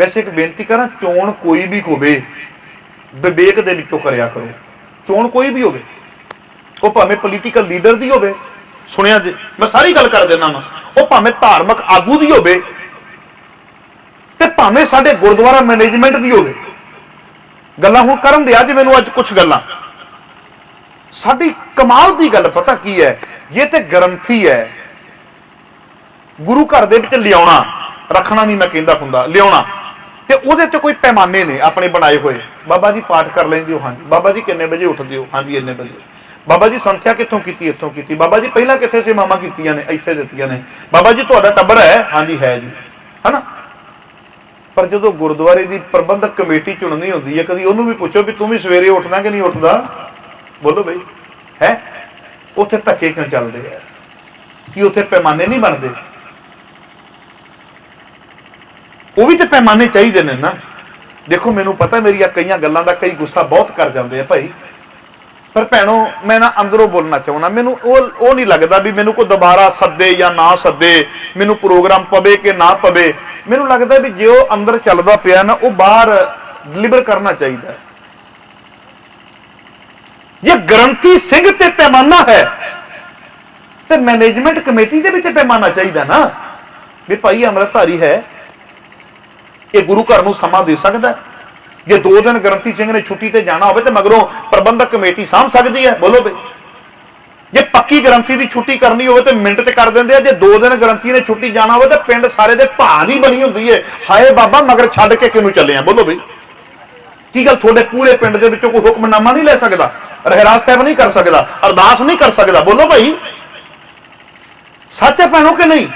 ਵੈਸੇ ਇੱਕ ਬੇਨਤੀ ਕਰਾਂ, ਚੋਣ ਕੋਈ ਵੀ ਹੋਵੇ, ਵਿਵੇਕ ਦੇ ਵਿੱਚੋਂ ਕਰਿਆ ਕਰੋ। ਚੋਣ ਕੋਈ ਵੀ ਹੋਵੇ, ਉਹ ਭਾਵੇਂ ਪੋਲੀਟੀਕਲ ਲੀਡਰ ਦੀ ਹੋਵੇ, ਸੁਣਿਆ ਜੇ, ਮੈਂ ਸਾਰੀ ਗੱਲ ਕਰ ਦਿੰਦਾ ਵਾਂ, ਉਹ ਭਾਵੇਂ ਧਾਰਮਿਕ ਆਗੂ ਦੀ ਹੋਵੇ ਤੇ ਭਾਵੇਂ ਸਾਡੇ ਗੁਰਦੁਆਰਾ ਮੈਨੇਜਮੈਂਟ ਦੀ ਹੋਵੇ। ਗੱਲਾਂ ਹੁਣ ਕਰਨ ਦੇ ਅੱਜ ਮੈਨੂੰ ਅੱਜ ਕੁਝ ਗੱਲਾਂ। ਸਾਡੀ ਕਮਾਲ ਦੀ ਗੱਲ ਪਤਾ ਕੀ ਹੈ? ਇਹ ਤੇ ਗਰੰਟੀ ਹੈ। ਗੁਰੂ ਘਰ ਦੇ ਵਿੱਚ ਲਿਆਉਣਾ, ਰੱਖਣਾ ਨਹੀਂ ਮੈਂ ਕਹਿੰਦਾ ਹੁੰਦਾ, ਲਿਆਉਣਾ। ਤੇ ਉਹਦੇ ਤੇ ਕੋਈ ਪੈਮਾਨੇ ਨੇ ਆਪਣੇ ਬਣਾਏ ਹੋਏ। ਬਾਬਾ ਜੀ ਪਾਠ ਕਰ ਲੈਂਦੇ ਹੋ, ਹਾਂਜੀ। ਬਾਬਾ ਜੀ ਕਿੰਨੇ ਵਜੇ ਉੱਠਦੇ ਹੋ? ਹਾਂਜੀ, ਇੰਨੇ ਵਜੇ। ਬਾਬਾ ਜੀ ਸੰਥਿਆ ਕਿੱਥੋਂ ਕੀਤੀ, ਇੱਥੋਂ ਕੀਤੀ? ਬਾਬਾ ਜੀ ਪਹਿਲਾਂ ਕਿੱਥੇ ਸੀ ਮਾਮਾ ਕੀਤੀਆਂ ਨੇ? ਇੱਥੇ ਦਿੱਤੀਆਂ ਨੇ। ਬਾਬਾ ਜੀ, ਤੁਹਾਡਾ ਟੱਬਰ ਹੈ? ਹਾਂਜੀ, ਹੈ ਜੀ। ਹਨਾ? ਪਰ ਜਦੋਂ ਗੁਰਦੁਆਰੇ ਦੀ ਪ੍ਰਬੰਧਕ ਕਮੇਟੀ ਚੁਣਨੀ ਹੁੰਦੀ ਹੈ, ਕਦੀ ਉਹਨੂੰ ਵੀ ਪੁੱਛੋ ਵੀ ਤੂੰ ਵੀ ਸਵੇਰੇ ਉੱਠਦਾ ਕਿ ਨਹੀਂ ਉੱਠਦਾ? ਬੋਲੋ ਬਈ। ਹੈ? ਉੱਥੇ ਧੱਕੇ ਕਿਉਂ ਚੱਲਦੇ ਆ? ਕੀ ਉੱਥੇ ਪੈਮਾਨੇ ਨਹੀਂ ਬਣਦੇ? ਉਹ ਵੀ ਤੇ ਪੈਮਾਨੇ ਚਾਹੀਦੇ ਨੇ ਨਾ। ਦੇਖੋ, ਮੈਨੂੰ ਪਤਾ ਮੇਰੀਆਂ ਕਈਆਂ ਗੱਲਾਂ ਦਾ ਕਈ ਗੁੱਸਾ ਬਹੁਤ ਕਰ ਜਾਂਦੇ ਆ ਭਾਈ। ਪਰ ਭੈਣੋ, ਮੈਂ ਨਾ ਅੰਦਰੋਂ ਬੋਲਣਾ ਚਾਹੁੰਦਾ, ਮੈਨੂੰ ਉਹ ਉਹ ਨਹੀਂ ਲੱਗਦਾ ਵੀ ਮੈਨੂੰ ਕੋਈ ਦੁਬਾਰਾ ਸੱਦੇ ਜਾਂ ਨਾ ਸੱਦੇ, ਮੈਨੂੰ ਪ੍ਰੋਗਰਾਮ ਪਵੇ ਕਿ ਨਾ ਪਵੇ। ਮੈਨੂੰ ਲੱਗਦਾ ਵੀ ਜੇ ਉਹ ਅੰਦਰ ਚੱਲਦਾ ਪਿਆ ਨਾ, ਉਹ ਬਾਹਰ ਡਿਲੀਵਰ ਕਰਨਾ ਚਾਹੀਦਾ। ਹੈ ਜੇ ਗਰੰਟੀ ਸਿੰਘ ਤੇ ਪੈਮਾਨਾ ਹੈ, ਤੇ ਮੈਨੇਜਮੈਂਟ ਕਮੇਟੀ ਦੇ ਵਿੱਚ ਪੈਮਾਨਾ ਚਾਹੀਦਾ ਨਾ। ਵੀ ਭਾਈ ਅੰਮ੍ਰਿਤਧਾਰੀ ਹੈ ਇਹ ਗੁਰੂ ਘਰ ਨੂੰ ਸਮਾਂ ਦੇ ਸਕਦਾ ਜੇ ਦੋ ਦਿਨ ਗਰੰਟੀ ਸਿੰਘ ਨੇ ਛੁੱਟੀ ਤੇ ਜਾਣਾ ਹੋਵੇ ਤੇ ਮਗਰੋਂ ਪ੍ਰਬੰਧਕ ਕਮੇਟੀ ਸਾਂਭ ਸਕਦੀ ਹੈ। ਬੋਲੋ ਬਈ। ਜੇ ਪੱਕੀ ਗਰੰਟੀ ਦੀ ਛੁੱਟੀ ਕਰਨੀ ਹੋਵੇ ਤੇ ਮਿੰਟ ਤੇ ਕਰ ਦਿੰਦੇ ਆ। ਜੇ ਦੋ ਦਿਨ ਗਰੰਟੀ ਨੇ ਛੁੱਟੀ ਜਾਣਾ ਹੋਵੇ ਤੇ ਪਿੰਡ ਸਾਰੇ ਦੇ ਭਾਗ ਹੀ ਬਣੀ ਹੁੰਦੀ ਏ। ਹਾਏ ਬਾਬਾ, ਮਗਰ ਛੱਡ ਕੇ ਕਿਨੂੰ ਚੱਲੇ ਆ? ਬੋਲੋ ਬਈ। ਕੀ ਗੱਲ ਤੁਹਾਡੇ ਪੂਰੇ ਪਿੰਡ ਦੇ ਵਿੱਚੋਂ ਕੋਈ ਹੁਕਮਨਾਮਾ ਨਹੀਂ ਲੈ ਸਕਦਾ? ਰਹਿਰਾਜ ਸਾਹਿਬ ਨਹੀਂ ਕਰ ਸਕਦਾ। ਅਰਦਾਸ ਨਹੀਂ ਕਰ ਸਕਦਾ। ਬੋਲੋ ਭਾਈ ਸੱਚ ਹੈ ਭੈਣੋ ਕਿ ਨਹੀਂ?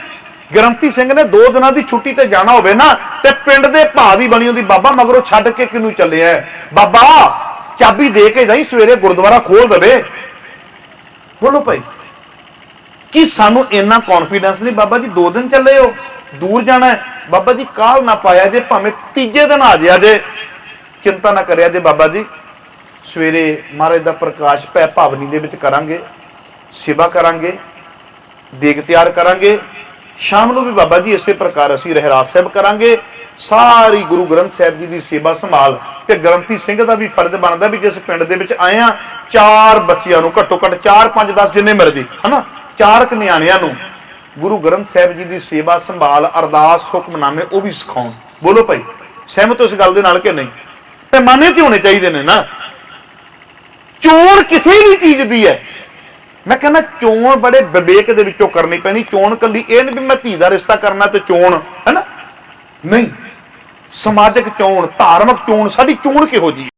ਗਰੰਤੀ ਸਿੰਘ ਨੇ ਦੋ ਦਿਨਾਂ ਦੀ ਛੁੱਟੀ ਤੇ ਜਾਣਾ ਹੋਵੇ ਨਾ, ਤੇ ਪਿੰਡ ਦੇ ਭਾ ਦੀ ਬਣੀ ਹੁੰਦੀ ਬਾਬਾ, ਮਗਰੋਂ ਛੱਡ ਕੇ ਕਿਨੂੰ ਚੱਲਿਆ ਬਾਬਾ, ਚਾਬੀ ਦੇ ਕੇ ਜਾਈ, ਸਵੇਰੇ ਗੁਰਦੁਆਰਾ ਖੋਲ ਦੇਵੇ। ਬੋਲੋ ਭਾਈ, ਕੀ ਸਾਨੂੰ ਇੰਨਾ ਕੌਨਫੀਡੈਂਸ ਨਹੀਂ ਬਾਬਾ ਜੀ? ਦੋ ਦਿਨ ਚੱਲੇ ਹੋ, ਦੂਰ ਜਾਣਾ ਹੈ ਬਾਬਾ ਜੀ ਕਾਲ ਨਾ ਪਾਇਆ ਜੇ, ਭਾਵੇਂ ਤੀਜੇ ਦਿਨ ਆ ਜਿਆ ਜੇ। ਚਿੰਤਾ ਨਾ ਕਰਿਆ ਜੇ ਬਾਬਾ ਜੀ। ਸਵੇਰੇ ਮਹਾਰਾਜ ਦਾ ਪ੍ਰਕਾਸ਼ ਪੈ, ਭਾਵਨੀ ਦੇ ਵਿੱਚ ਕਰਾਂਗੇ, ਸੇਵਾ ਕਰਾਂਗੇ, ਦੇਗ ਤਿਆਰ ਕਰਾਂਗੇ। ਸ਼ਾਮ ਨੂੰ ਵੀ ਬਾਬਾ ਜੀ ਇਸੇ ਪ੍ਰਕਾਰ ਅਸੀਂ ਰਹਿਰਾਸ ਸਾਹਿਬ ਕਰਾਂਗੇ। ਸਾਰੀ ਗੁਰੂ ਗ੍ਰੰਥ ਸਾਹਿਬ ਜੀ ਦੀ ਸੇਵਾ ਸੰਭਾਲ ਤੇ ਗ੍ਰੰਥੀ ਸਿੰਘ ਦਾ ਵੀ ਫਰਜ਼ ਬਣਦਾ ਵੀ ਜਿਸ ਪਿੰਡ ਦੇ ਵਿੱਚ ਆਏ ਆ ਚਾਰ ਬੱਚਿਆਂ ਨੂੰ ਘੱਟੋ ਘੱਟ 4 5 10 ਜਿੰਨੇ ਮਿਲਦੇ, ਹਨਾ? ਚਾਰ ਕੁ ਨਿਆਣਿਆਂ ਨੂੰ ਗੁਰੂ ਗ੍ਰੰਥ ਸਾਹਿਬ ਜੀ ਦੀ ਸੇਵਾ ਸੰਭਾਲ, ਅਰਦਾਸ, ਹੁਕਮਨਾਮੇ ਉਹ ਵੀ ਸਿਖਾਉਣ। ਬੋਲੋ ਭਾਈ, ਸਹਿਮਤ ਹੋ ਇਸ ਗੱਲ ਦੇ ਨਾਲ ਕਿ ਨਹੀਂ? ਪੈਮਾਨੇ ਤੇ ਹੋਣੇ ਚਾਹੀਦੇ ਨੇ ਨਾ? ਚੋਰ ਕਿਸੇ ਵੀ ਚੀਜ਼ ਦੀ ਹੈ। ਮੈਂ ਕਹਿੰਦਾ ਚੋਣ ਬੜੇ ਵਿਵੇਕ ਦੇ ਵਿੱਚੋਂ ਕਰਨੀ ਪੈਣੀ, ਚੋਣ ਕੱਲੀ ਇਹ ਨਹੀਂ ਵੀ ਮੈਂ ਧੀ ਦਾ ਰਿਸ਼ਤਾ ਕਰਨਾ ਤੇ ਚੋਣ ਹੈਨਾ ਨਹੀਂ, ਸਮਾਜਿਕ ਚੋਣ, ਧਾਰਮਿਕ ਚੋਣ, ਸਾਡੀ ਚੋਣ ਕਿਹੋ ਜੀ